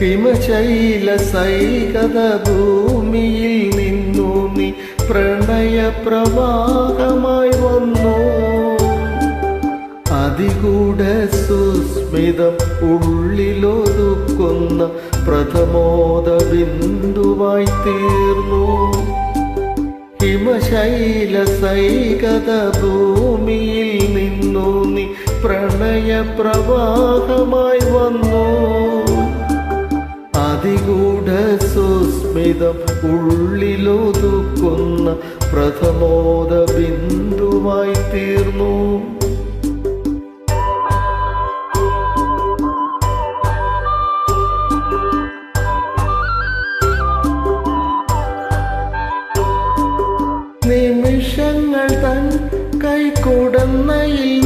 ഹിമശൈല സൈകത ഭൂമിയിൽ നിന്നു നീ പ്രണയ പ്രവാഹമായി വന്നു. അതികൂട സുസ്മിതം ഉള്ളിലൊതുക്കുന്ന പ്രഥമോദ ബിന്ദുവായി തീർന്നു. ഹിമശൈല സൈകത ഭൂമിയിൽ നിന്നു നീ പ്രണയ പ്രവാഹമായി വന്നു. സുസ്മിതം ഉള്ളിലൊതുക്കുന്ന പ്രഥമോദ ബിന്ദുവായി തീർന്നു. നിമിഷങ്ങൾ തൻ കൈക്കുടന്നയിൽ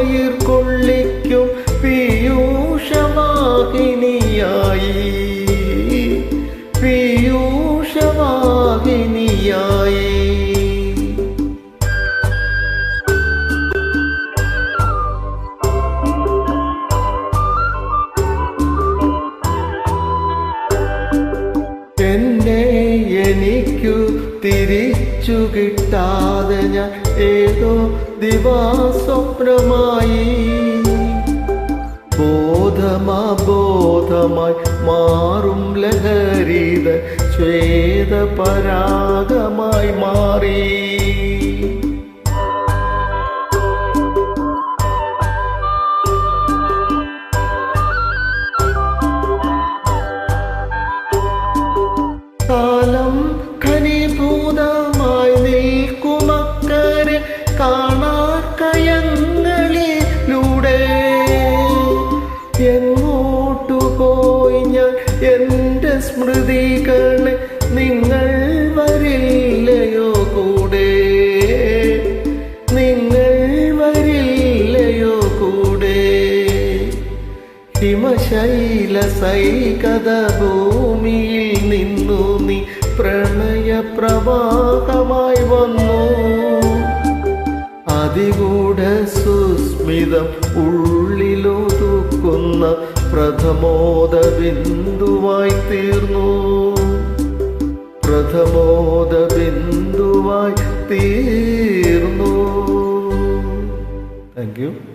കോൾമയിർ കൊള്ളിക്കും പീയൂഷവാഹിനിയായി എന്നെ എനിക്കു തിരിച്ചു കിട്ടാതെ ഞാൻ ഏതോ ദിവാസ്വപ്നമായി ബോധമാബോധമായി മാറും ലഹരീത ശ്വേതപരാഗമായി മാറി. കാലം ഖനീഭൂതമായി എന്റെ സ്മൃതികളെ നിങ്ങൾ വരില്ലയോ കൂടെ? നിങ്ങൾ വരില്ലയോ കൂടെ? ഹിമശൈല സൈകത ഭൂമിയിൽ നിന്നു നീ പ്രണയ പ്രവാഹമായി വന്നു. അതികൂട സുസ്മിതം ഉള്ളിലൊതുക്കുന്ന പ്രഥമോദ ബിന്ദുവായി തീർന്നു. പ്രഥമോദ ബിന്ദുവായി തീർന്നു. Thank you